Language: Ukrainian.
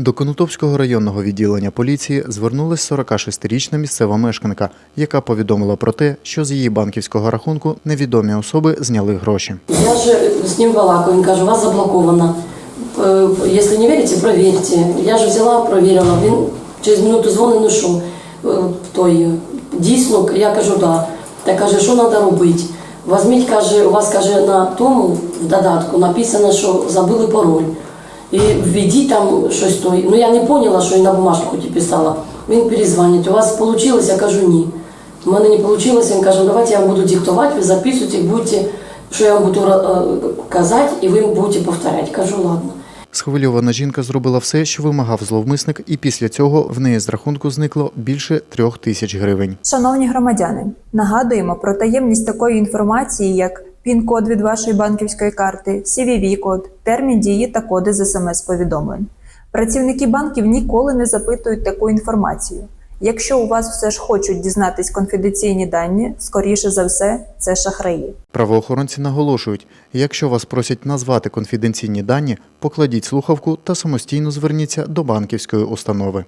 До Конотопського районного відділення поліції звернулась 46-річна місцева мешканка, яка повідомила про те, що з її банківського рахунку невідомі особи зняли гроші. Я же с ним балакаю, він каже, у вас заблоковано. Е, Якщо не вірите, провірте. Я ж взяла, провірила. Він через минуту дзвонить, ну що, е, той дійсно, я кажу, да. Та каже, що треба робити? Візьміть, каже, у вас каже, на тому в додатку написано, що забули пароль. І введіть там щось той. Ну я не поняла, що і на бумажку хоч і писала. Він перезвонить. У вас вийшло? Я кажу, ні. У мене не вийшло. Він каже, «Ну, давайте я вам буду диктувати, ви записуйте, будете, що я вам буду е, казати, і ви будете повторяти. Кажу, ладно. Схвильована жінка зробила все, що вимагав зловмисник, і після цього в неї з рахунку зникло більше трьох тисяч гривень. Шановні громадяни, нагадуємо про таємність такої інформації, як пін-код від вашої банківської карти, CVV-код, термін дії та коди з смс-повідомлень. Працівники банків ніколи не запитують таку інформацію. Якщо у вас все ж хочуть дізнатись конфіденційні дані, скоріше за все, це шахраї. Правоохоронці наголошують, якщо вас просять назвати конфіденційні дані, покладіть слухавку та самостійно зверніться до банківської установи.